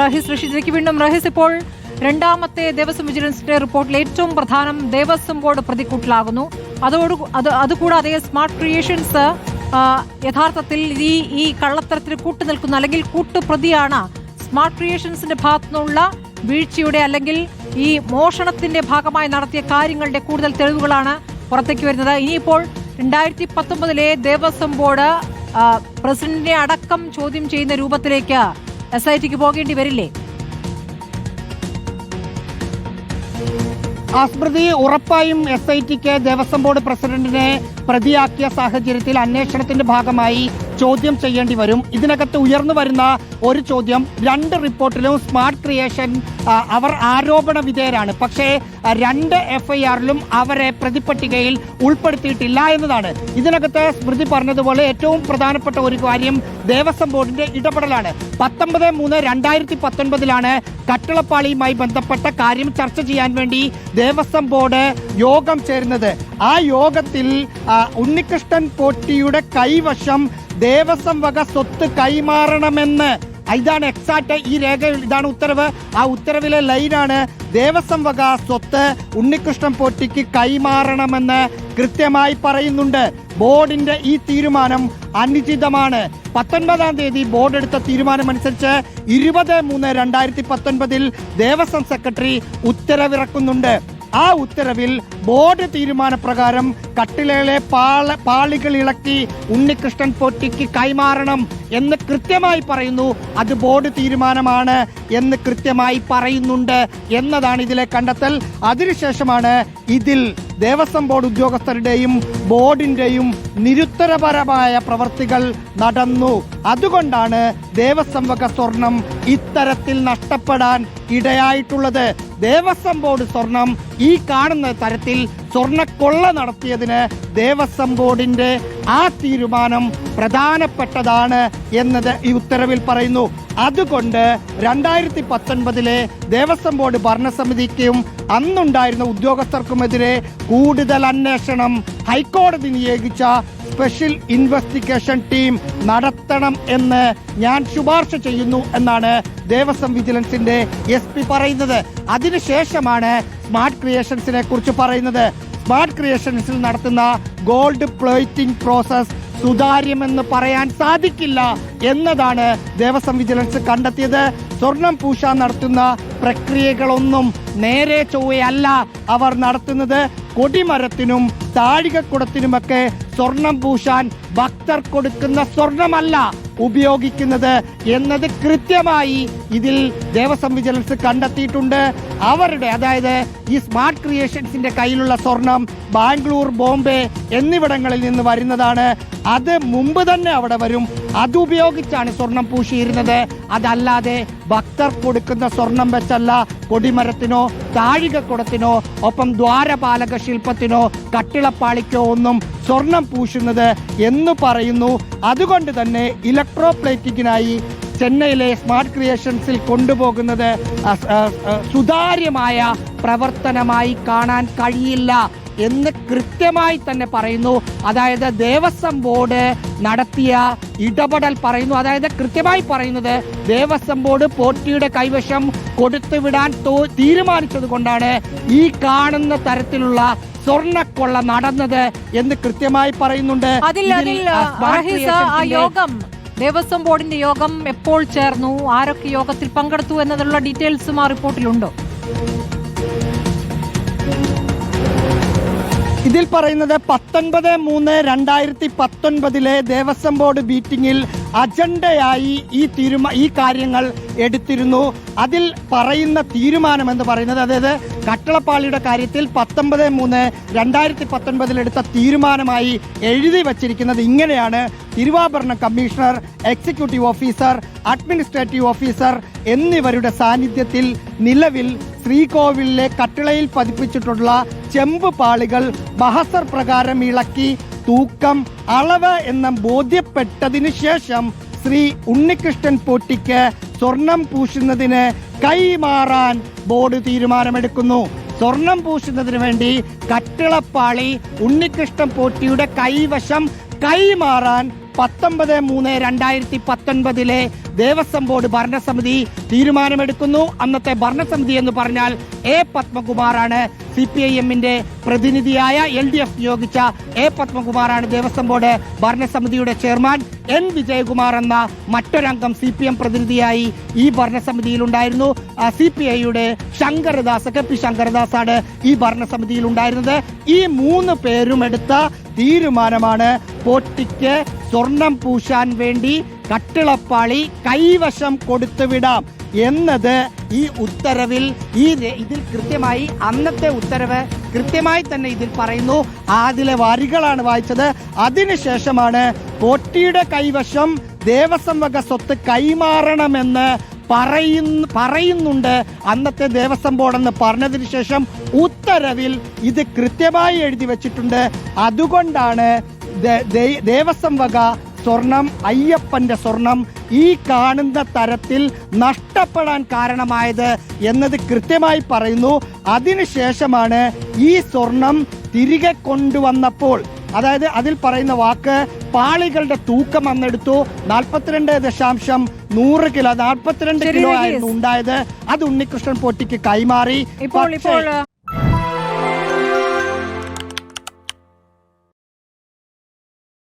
റഹീസ് റഷീദിലേക്ക് വീണ്ടും റഹീസ് ഇപ്പോൾ രണ്ടാമത്തെ ദേവസ്വം വിജിലൻസിന്റെ റിപ്പോർട്ടിൽ ഏറ്റവും പ്രധാനം ദേവസ്വം ബോർഡ് പ്രതിക്കൂട്ടിലാകുന്നു. അതോട് അത് അതുകൂടാതെ സ്മാർട്ട് ക്രിയേഷൻസ് യഥാർത്ഥത്തിൽ ഈ ഈ കള്ളത്തരത്തിന് കൂട്ടുനിൽക്കുന്ന അല്ലെങ്കിൽ കൂട്ടുപ്രതിയാണ് സ്മാർട്ട് ക്രിയേഷൻസിന്റെ ഭാഗത്തു നിന്നുള്ള വീഴ്ചയുടെ അല്ലെങ്കിൽ ഈ മോഷണത്തിന്റെ ഭാഗമായി നടത്തിയ കാര്യങ്ങളുടെ കൂടുതൽ തെളിവുകളാണ് പുറത്തേക്ക് വരുന്നത്. ഇനിയിപ്പോൾ രണ്ടായിരത്തി പത്തൊമ്പതിലെ ദേവസ്വം ബോർഡ് പ്രസിഡന്റിനെ അടക്കം ചോദ്യം ചെയ്യുന്ന രൂപത്തിലേക്ക് എസ് ഐ ടിക്ക് പോകേണ്ടി വരില്ലേ? അസ്മൃതി ഉറപ്പായും എസ് ഐ ടിക്ക് ദേവസ്വം ബോർഡ് പ്രസിഡന്റിനെ പ്രതിയാക്കിയ സാഹചര്യത്തിൽ അന്വേഷണത്തിന്റെ ഭാഗമായി ചോദ്യം ചെയ്യേണ്ടി വരും. ഇതിനകത്ത് ഉയർന്നു വരുന്ന ഒരു ചോദ്യം രണ്ട് റിപ്പോർട്ടിലും സ്മാർട്ട് ക്രിയേഷൻ അവർ ആരോപണ വിധേയരാണ്. പക്ഷേ രണ്ട് എഫ് ഐ ആറിലും അവരെ പ്രതിപ്പട്ടികയിൽ ഉൾപ്പെടുത്തിയിട്ടില്ല എന്നതാണ്. ഇതിനകത്ത് സ്മൃതി പറഞ്ഞതുപോലെ ഏറ്റവും പ്രധാനപ്പെട്ട ഒരു കാര്യം ദേവസ്വം ബോർഡിന്റെ ഇടപെടലാണ്. പത്തൊമ്പത് മൂന്ന് രണ്ടായിരത്തി പത്തൊൻപതിലാണ് കട്ടിളപ്പാളിയുമായി ബന്ധപ്പെട്ട കാര്യം ചർച്ച ചെയ്യാൻ വേണ്ടി ദേവസ്വം ബോർഡ് യോഗം ചേരുന്നത്. ആ യോഗത്തിൽ ഉണ്ണികൃഷ്ണൻ പോട്ടിയുടെ കൈവശം ദേവസ്വം വക സ്വത്ത് കൈമാറണമെന്ന്. ഇതാണ് എക്സാക്ട് ഈ രേഖ ഇതാണ് ഉത്തരവ്. ആ ഉത്തരവിലെ ലൈനാണ് ദേവസ്വം വക സ്വത്ത് ഉണ്ണികൃഷ്ണൻ പോറ്റിക്ക് കൈമാറണമെന്ന് കൃത്യമായി പറയുന്നുണ്ട്. ബോർഡിന്റെ ഈ തീരുമാനം അനുചിതമാണ്. പത്തൊൻപതാം തീയതി ബോർഡ് എടുത്ത തീരുമാനമനുസരിച്ച് ഇരുപത് മൂന്ന് രണ്ടായിരത്തി പത്തൊൻപതിൽ ദേവസ്വം സെക്രട്ടറി ഉത്തരവിറക്കുന്നുണ്ട്. ആ ഉത്തരവിൽ ബോർഡ് തീരുമാനപ്രകാരം കട്ടിലയിലെ പാള പാളികൾ ഇളക്കി ഉണ്ണികൃഷ്ണൻ പൊട്ടിക്ക് കൈമാറണം. എന്ന് കൃത്യമായി പറയുന്നു. അത് ബോർഡ് തീരുമാനമാണ് എന്ന് കൃത്യമായി പറയുന്നുണ്ട് എന്നതാണ് ഇതിലെ കണ്ടെത്തൽ. അതിനുശേഷമാണ് ഇതിൽ ദേവസ്വം ബോർഡ് ഉദ്യോഗസ്ഥരുടെയും ബോർഡിന്റെയും നിരുത്തരപരമായ പ്രവർത്തികൾ നടന്നു. അതുകൊണ്ടാണ് ദേവസ്വം വക സ്വർണം ഇത്തരത്തിൽ നഷ്ടപ്പെടാൻ ഇടയായിട്ടുള്ളത്. ദേവസ്വം ബോർഡ് സ്വർണം ഈ കാണുന്ന തരത്തിൽ സ്വർണക്കൊള്ള നടത്തിയതിന് ദേവസ്വം ബോർഡിന്റെ ആ തീരുമാനം പ്രധാനപ്പെട്ടതാണ് എന്നത് ഈ ഉത്തരവിൽ പറയുന്നു. അതുകൊണ്ട് രണ്ടായിരത്തി പത്തൊൻപതിലെ ദേവസ്വം ബോർഡ് ഭരണസമിതിക്കും അന്നുണ്ടായിരുന്ന ഉദ്യോഗസ്ഥർക്കുമെതിരെ കൂടുതൽ അന്വേഷണം ഹൈക്കോടതി നിയോഗിച്ച സ്പെഷ്യൽ ഇൻവെസ്റ്റിഗേഷൻ ടീം നടത്തണം എന്ന് ഞാൻ ശുപാർശ ചെയ്യുന്നു എന്നാണ് ദേവസ്വം വിജിലൻസിന്റെ എസ് പി പറയുന്നത്. അതിനുശേഷമാണ് സ്മാർട്ട് ക്രിയേഷൻസിനെ കുറിച്ച് പറയുന്നത്. സ്മാർട്ട് ക്രിയേഷൻസിൽ നടത്തുന്ന ഗോൾഡ് പ്ലേറ്റിംഗ് പ്രോസസ് സുതാര്യമെന്ന് പറയാൻ സാധിക്കില്ല എന്നതാണ് ദേവസ്വം വിജിലൻസ് കണ്ടെത്തിയത്. സ്വർണം പൂശാൻ നടത്തുന്ന പ്രക്രിയകളൊന്നും നേരെ ചൊവ്വയല്ല അവർ നടത്തുന്നത്. കൊടിമരത്തിനും താഴികക്കുടത്തിനുമൊക്കെ സ്വർണം പൂശാൻ ഭക്തർ കൊടുക്കുന്ന സ്വർണമല്ല ഉപയോഗിക്കുന്നത് എന്നത് കൃത്യമായി ഇതിൽ ദേവസ്വം വിജിലൻസ് കണ്ടെത്തിയിട്ടുണ്ട്. അവരുടെ അതായത് ഈ സ്മാർട്ട് ക്രിയേഷൻസിന്റെ കയ്യിലുള്ള സ്വർണം ബാംഗ്ലൂർ ബോംബെ എന്നിവിടങ്ങളിൽ നിന്ന് വരുന്നതാണ്. അത് മുമ്പ് തന്നെ അവിടെ വരും. അതുപയോഗിച്ചാണ് സ്വർണം പൂശിയിരുന്നത്. അതല്ലാതെ ഭക്തർ കൊടുക്കുന്ന സ്വർണം വെച്ചല്ല കൊടിമരത്തിനോ താഴികക്കുടത്തിനോ ഒപ്പം ദ്വാരപാലക ശില്പത്തിനോ കട്ടിളപ്പാളിക്കോ ഒന്നും സ്വർണം പൂശുന്നത് എന്ന് പറയുന്നു. അതുകൊണ്ട് തന്നെ ഇലക്ട്രോ പ്ലേറ്റിങ്ങിനായി ചെന്നൈയിലെ സ്മാർട്ട് ക്രിയേഷൻസിൽ കൊണ്ടുപോകുന്നത് സുതാര്യമായ പ്രവർത്തനമായി കാണാൻ കഴിയില്ല എന്ന് കൃത്യമായി തന്നെ പറയുന്നു. അതായത് ദേവസ്വം ബോർഡ് നടത്തിയ ഇടപെടൽ പറയുന്നു. അതായത് കൃത്യമായി പറയുന്നത് ദേവസ്വം ബോർഡ് പോറ്റിയുടെ കൈവശം കൊടുത്തുവിടാൻ തീരുമാനിച്ചത് കൊണ്ടാണ് ഈ കാണുന്ന തരത്തിലുള്ള സ്വർണക്കൊള്ള നടന്നത് എന്ന് കൃത്യമായി പറയുന്നുണ്ട്. അതിൽ അതിൽ ആ, യോഗം ദേവസ്വം ബോർഡിന്റെ യോഗം എപ്പോൾ ചേർന്നു ആരൊക്കെ യോഗത്തിൽ പങ്കെടുത്തു എന്നതിലുള്ള ഡീറ്റെയിൽസും ആ റിപ്പോർട്ടിലുണ്ടോ. ഇതിൽ പറയുന്നത് പത്തൊൻപത് മൂന്ന് രണ്ടായിരത്തി പത്തൊൻപതിലെ ദേവസ്വം ബോർഡ് മീറ്റിംഗിൽ അജണ്ടയായി ഈ തീരുമാ ഈ കാര്യങ്ങൾ എടുത്തിരുന്നു. അതിൽ പറയുന്ന തീരുമാനം എന്ന് പറയുന്നത് അതായത് കട്ടളപ്പാളിയുടെ കാര്യത്തിൽ പത്തൊമ്പത് മൂന്ന് രണ്ടായിരത്തി പത്തൊൻപതിൽ എടുത്ത തീരുമാനമായി എഴുതി വച്ചിരിക്കുന്നത് ഇങ്ങനെയാണ്. തിരുവാഭരണ commissioner executive officer administrative officer എന്നിവരുടെ സാന്നിധ്യത്തിൽ നിലവിൽ ശ്രീകോവിലിലെ കട്ടിളയിൽ പതിപ്പിച്ചിട്ടുള്ള ചെമ്പ് പാളികൾ ബഹസർ പ്രകാരം ഇളക്കി തൂക്കം അളവ് എന്ന് ബോധ്യപ്പെട്ടതിനു ശേഷം ശ്രീ ഉണ്ണികൃഷ്ണൻ പോറ്റിക്ക് സ്വർണം പൂശുന്നതിന് കൈമാറാൻ ബോർഡ് തീരുമാനമെടുക്കുന്നു. സ്വർണം പൂശുന്നതിന് വേണ്ടി കട്ടിളപ്പാളി ഉണ്ണികൃഷ്ണൻ പോറ്റിയുടെ കൈവശം കൈമാറാൻ പത്തൊമ്പത് മൂന്ന് രണ്ടായിരത്തി പത്തൊൻപതിലെ ദേവസ്വം ബോർഡ് ഭരണസമിതി തീരുമാനമെടുക്കുന്നു. അന്നത്തെ ഭരണസമിതി എന്ന് പറഞ്ഞാൽ എ പത്മകുമാറാണ് സി പി ഐ എമ്മിന്റെ പ്രതിനിധിയായ എൽ ഡി എഫ് നിയോഗിച്ച എ പത്മകുമാറാണ് ദേവസ്വം ബോർഡ് ഭരണസമിതിയുടെ ചെയർമാൻ. എൻ വിജയകുമാർ എന്ന മറ്റൊരംഗം സി പി എം പ്രതിനിധിയായി ഈ ഭരണസമിതിയിൽ ഉണ്ടായിരുന്നു സി പി ഐയുടെ ശങ്കരദാസ് കെ പി ശങ്കരദാസാണ് ഈ ഭരണസമിതിയിൽ ഉണ്ടായിരുന്നത് ഈ മൂന്ന് പേരും എടുത്ത തീരുമാനമാണ് പോട്ടിക്ക് സ്വർണം പൂശാൻ വേണ്ടി കട്ടിളപ്പാളി കൈവശം കൊടുത്തുവിടാം എന്നത് ഈ ഉത്തരവിൽ ഈ ഇതിൽ കൃത്യമായി അന്നത്തെ ഉത്തരവ് കൃത്യമായി തന്നെ ഇതിൽ പറയുന്നു. അതിലെ വരികളാണ് വായിച്ചത്. അതിനുശേഷമാണ് പോട്ടിയുടെ കൈവശം ദേവസ്വം വക സ്വത്ത് കൈമാറണമെന്ന് പറയുന്നു പറയുന്നുണ്ട്. അന്നത്തെ ദേവസ്വം ബോർഡെന്ന് പറഞ്ഞതിന് ശേഷം ഉത്തരവിൽ ഇത് കൃത്യമായി എഴുതി വെച്ചിട്ടുണ്ട്. അതുകൊണ്ടാണ് ദേവസ്വം വക സ്വർണം അയ്യപ്പന്റെ സ്വർണം ഈ കാണുന്ന തരത്തിൽ നഷ്ടപ്പെടാൻ കാരണമായത് എന്നത് കൃത്യമായി പറയുന്നു. അതിനുശേഷമാണ് ഈ സ്വർണം തിരികെ കൊണ്ടുവന്നപ്പോൾ അതായത് അതിൽ പറയുന്ന വാക്ക് പാളികളുടെ തൂക്കം അന്നെടുത്തു. നാൽപ്പത്തിരണ്ട് ദശാംശം നൂറ് കിലോ നാൽപ്പത്തിരണ്ട് കിലോ ആയിരുന്നു ഉണ്ടായത്. അത് ഉണ്ണികൃഷ്ണൻ പൊട്ടിക്ക് കൈമാറി. ഇപ്പോൾ പക്ഷേ- ഇപ്പോൾ